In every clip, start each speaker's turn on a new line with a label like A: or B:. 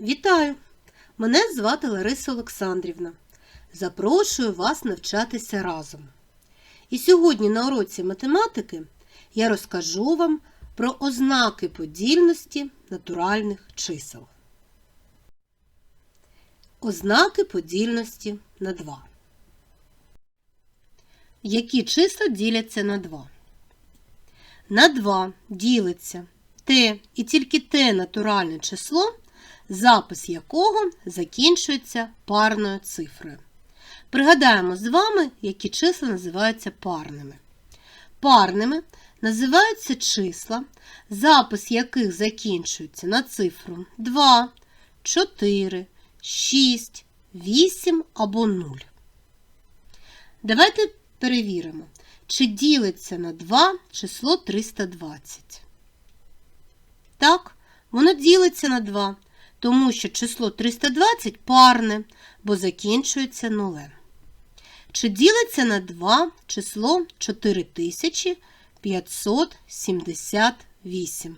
A: Вітаю! Мене звати Лариса Олександрівна. Запрошую вас навчатися разом. І сьогодні на уроці математики я розкажу вам про ознаки подільності натуральних чисел. Ознаки подільності на 2. Які числа діляться на 2? На 2 ділиться те і тільки те натуральне число, запис якого закінчується парною цифрою. Пригадаємо з вами, які числа називаються парними. Парними називаються числа, запис яких закінчується на цифру 2, 4, 6, 8 або 0. Давайте перевіримо, чи ділиться на 2 число 320. Так, воно ділиться на 2, тому що число 320 парне, бо закінчується нулем. Чи ділиться на 2 число 4578?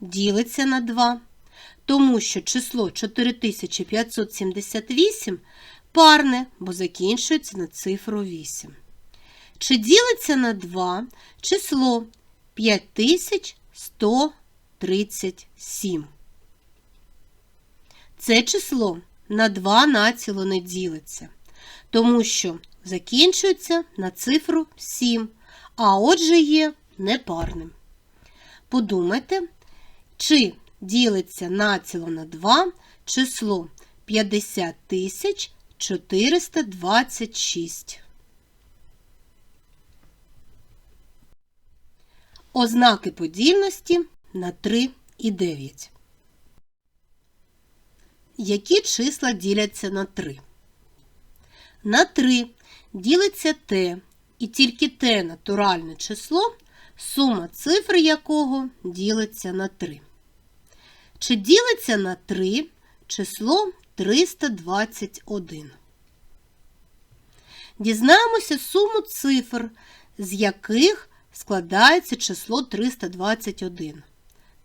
A: Ділиться на 2, тому що число 4578 парне, бо закінчується на цифру 8. Чи ділиться на 2 число 5137? Це число на 2 націло не ділиться, тому що закінчується на цифру 7, а отже є непарним. Подумайте, чи ділиться націло на 2 число 50 426. Ознаки подільності на 3 і 9. Які числа діляться на 3? На 3 ділиться те і тільки те натуральне число, сума цифр якого ділиться на 3. Чи ділиться на 3 число 321? Дізнаємося суму цифр, з яких складається число 321.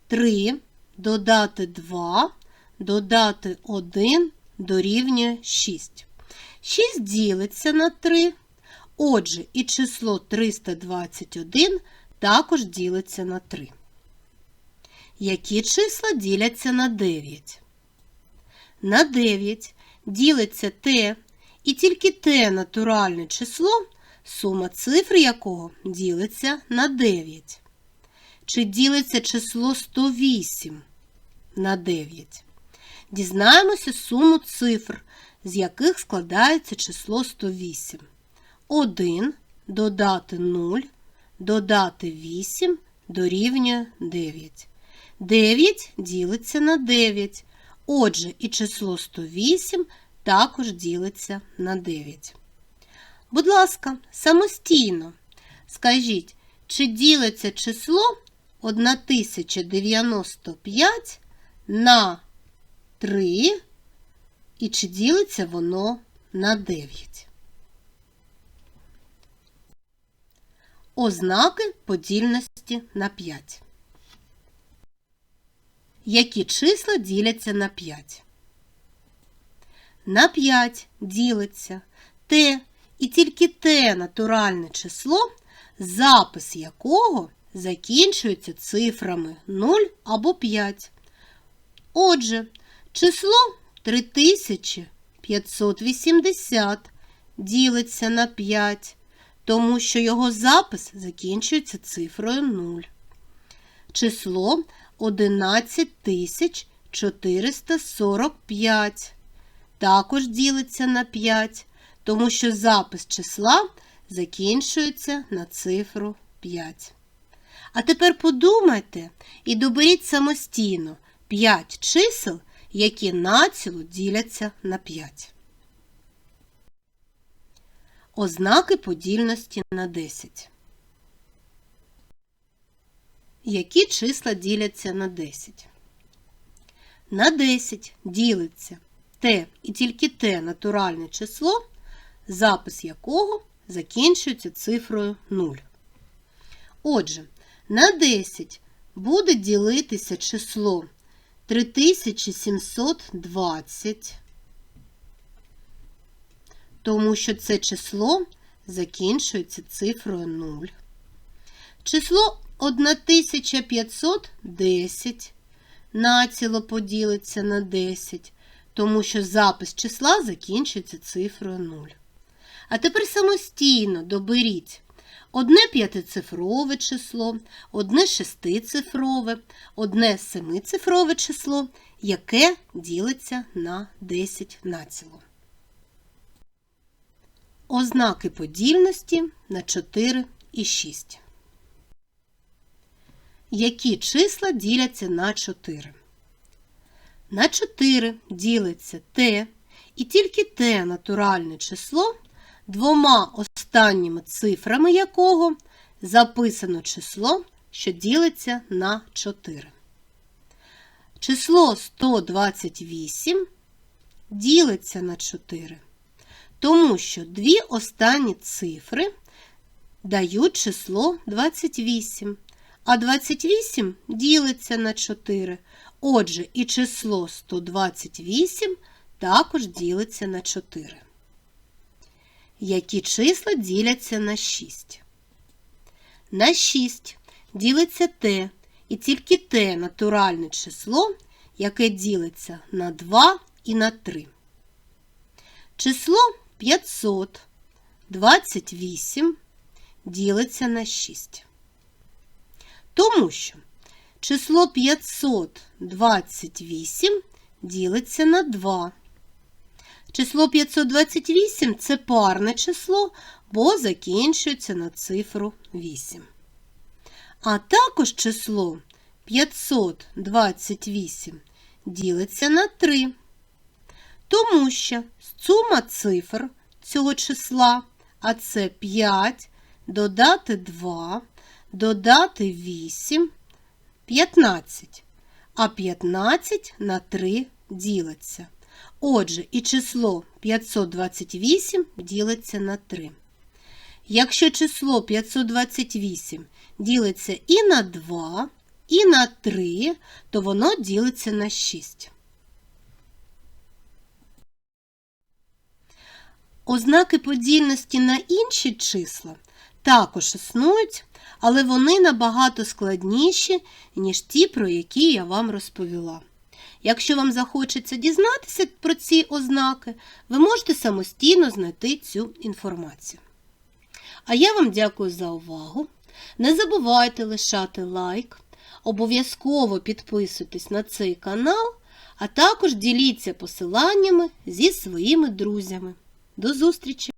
A: 3 додати 2 додати 1 дорівнює 6. 6 ділиться на 3. Отже, і число 321 також ділиться на 3. Які числа діляться на 9? На 9 ділиться те і тільки те натуральне число, сума цифр якого ділиться на 9. Чи ділиться число 108 на 9? Дізнаємося суму цифр, з яких складається число 108. 1 додати 0, додати 8 дорівнює 9. 9 ділиться на 9. Отже, і число 108 також ділиться на 9. Будь ласка, самостійно скажіть, чи ділиться число 1095 на 3 і чи ділиться воно на 9? Ознаки подільності на 5. Які числа діляться на 5? На 5 ділиться те і тільки те натуральне число, запис якого закінчується цифрами 0 або 5. Отже, число 3580 ділиться на 5, тому що його запис закінчується цифрою 0. Число 11445 також ділиться на 5, тому що запис числа закінчується на цифру 5. А тепер подумайте і доберіть самостійно 5 чисел, які націло діляться на 5. Ознаки подільності на 10. Які числа діляться на 10? На 10 ділиться те і тільки те натуральне число, запис якого закінчується цифрою 0. Отже, на 10 буде ділитися число 3720, тому що це число закінчується цифрою 0. Число 1510 націло поділиться на 10, тому що запис числа закінчується цифрою 0. А тепер самостійно доберіть одне п'ятицифрове число, одне шестицифрове, одне семицифрове число, яке ділиться на 10 націло. Ознаки подільності на 4 і 6. Які числа діляться на 4? На 4 ділиться Т, і тільки Т натуральне число, двома останніми цифрами якого записано число, що ділиться на 4. Число 128 ділиться на 4, тому що дві останні цифри дають число 28. А 28 ділиться на 4. Отже, і число 128 також ділиться на 4. Які числа діляться на 6? На 6 ділиться Т, і тільки Т натуральне число, яке ділиться на 2 і на 3. Число 528 ділиться на 6. Тому що число 528 ділиться на 2. Число 528 це парне число, бо закінчується на цифру 8. А також число 528 ділиться на 3. Тому що сума цифр цього числа, а це 5, додати 2, додати 8, 15. А 15 на 3 ділиться. Отже, і число 528 ділиться на 3. Якщо число 528 ділиться і на 2, і на 3, то воно ділиться на 6. Ознаки подільності на інші числа також існують, але вони набагато складніші, ніж ті, про які я вам розповіла. Якщо вам захочеться дізнатися про ці ознаки, ви можете самостійно знайти цю інформацію. А я вам дякую за увагу. Не забувайте лишати лайк, обов'язково підписуйтесь на цей канал, а також діліться посиланнями зі своїми друзями. До зустрічі!